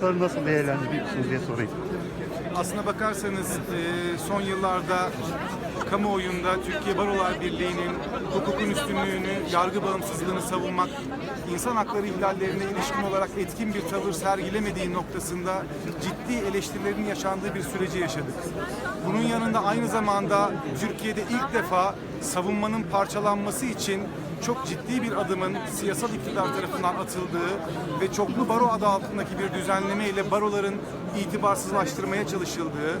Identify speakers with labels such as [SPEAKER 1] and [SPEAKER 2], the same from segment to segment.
[SPEAKER 1] sonuçları nasıl değerlendiriyorsunuz diye sorayım.
[SPEAKER 2] Aslına bakarsanız e, son yıllarda kamuoyunda Türkiye Barolar Birliği'nin hukukun üstünlüğünü, yargı bağımsızlığını savunmak, insan hakları ihlallerine ilişkin olarak etkin bir tavır sergilemediği noktasında ciddi eleştirilerin yaşandığı bir süreci yaşadık. Bunun yanında aynı zamanda Türkiye'de ilk defa savunmanın parçalanması için çok ciddi bir adımın siyasal iktidar tarafından atıldığı ve çoklu baro adı altındaki bir düzenleme ile baroların itibarsızlaştırmaya çalışıldığı,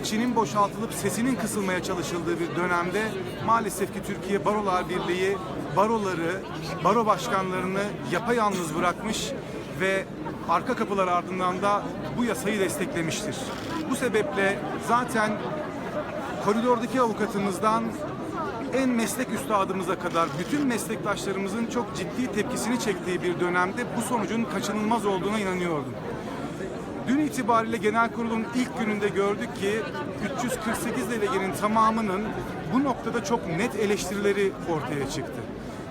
[SPEAKER 2] içinin boşaltılıp sesinin kısılmaya çalışıldığı bir dönemde maalesef ki Türkiye Barolar Birliği baroları, baro başkanlarını yapayalnız bırakmış ve arka kapılar ardından da bu yasayı desteklemiştir. Bu sebeple zaten koridordaki avukatımızdan en meslek üstadımıza kadar bütün meslektaşlarımızın çok ciddi tepkisini çektiği bir dönemde bu sonucun kaçınılmaz olduğuna inanıyordum. Dün itibariyle genel kurulun ilk gününde gördük ki 348 delegenin tamamının bu noktada çok net eleştirileri ortaya çıktı.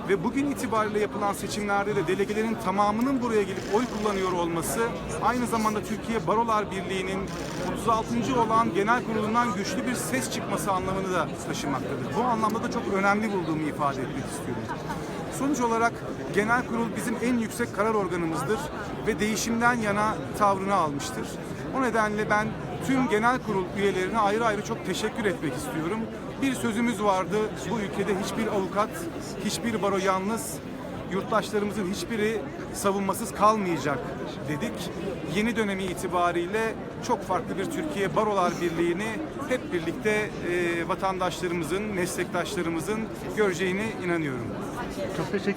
[SPEAKER 2] Ve bugün itibariyle yapılan seçimlerde de delegelerin tamamının buraya gelip oy kullanıyor olması aynı zamanda Türkiye Barolar Birliği'nin 36. olan genel kurulundan güçlü bir ses çıkması anlamını da taşımaktadır. Bu anlamda da çok önemli bulduğumu ifade etmek istiyorum. Sonuç olarak genel kurul bizim en yüksek karar organımızdır ve değişimden yana tavrını almıştır. O nedenle ben tüm genel kurul üyelerine ayrı ayrı çok teşekkür etmek istiyorum. Bir sözümüz vardı. Bu ülkede hiçbir avukat, hiçbir baro yalnız, yurttaşlarımızın hiçbiri savunmasız kalmayacak dedik. Yeni dönemi itibariyle çok farklı bir Türkiye Barolar Birliği'ni hep birlikte e, vatandaşlarımızın, meslektaşlarımızın göreceğine inanıyorum.
[SPEAKER 1] Çok teşekkürler.